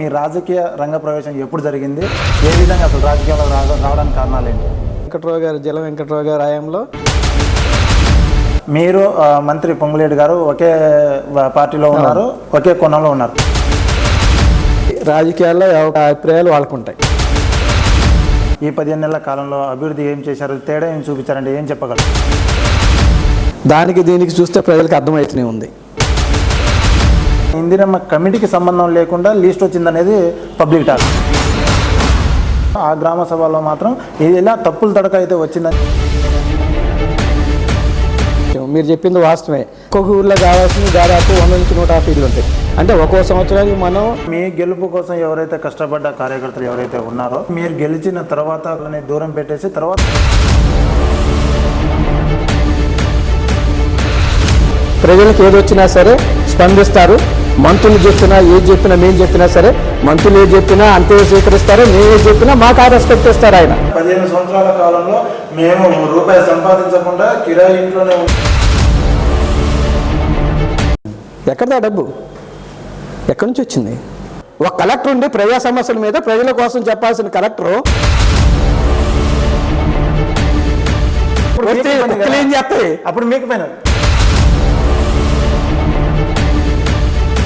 మీ రాజకీయ రంగ ప్రవేశం ఎప్పుడు జరిగింది? ఏ విధంగా అసలు రాజకీయంలో రా- రావడానికి కారణాలు ఏంటి? వెంకట్రావు గారు జల వెంకట్రావు గారు హయాంలో మీరు మంత్రి పొంగులేటి గారు ఒకే పార్టీలో ఉన్నారు ఒకే కోణంలో ఉన్నారు. రాజకీయాల్లో అభిప్రాయాలు వాళ్ళకు ఉంటాయి ఈ పదిహేను నెలల కాలంలో అభివృద్ధి ఏం చేశారు? తేడా ఏం చూపించారంటే ఏం చెప్పగలరు? దానికి దీనికి చూస్తే ప్రజలకు అర్థమవుతూనే ఉంది. ఇందిరమ్మ కమిటీకి సంబంధం లేకుండా లీస్ట్ వచ్చిందనేది పబ్లిక్ టాక్. ఆ గ్రామ సభలో మాత్రం ఇది ఇలా తప్పులు తడక అయితే వచ్చిందని. మీరు చెప్పింది వాస్తవమే. ఒక్కొక్క ఊర్లో కావాల్సింది దాదాపు వంద నుంచి నూట యాభై ఇల్లు ఉంటాయి. అంటే ఒక్కో సంవత్సరానికి మనం మీ గెలుపు కోసం ఎవరైతే కష్టపడ్డ కార్యకర్తలు ఎవరైతే ఉన్నారో మీరు గెలిచిన తర్వాత వాళ్ళని దూరం పెట్టేసి తర్వాత ప్రజలకు ఏది వచ్చినా సరే స్పందిస్తారు. మంత్రులు చెప్పినా ఏది చెప్పినా మేము చెప్పినా సరే మంత్రులు ఏది చెప్పినా అంతే స్వీకరిస్తారు మేము ఏది చెప్పినా మాకు ఆ రెస్పెక్ట్ ఇస్తారు ఆయన. పదిహేను సంవత్సరాల కాలంలో మేము రూపాయి సంపాదించకుండా కిరాయి ఇంట్లోనే ఉన్నాం. ఎక్కడదా డబ్బు? ఎక్కడి నుంచి వచ్చింది? ఒక కలెక్టర్ ఉండి ప్రజా సమస్యల మీద ప్రజల కోసం చెప్పాల్సిన కలెక్టరు. అప్పుడు మీకు పైన.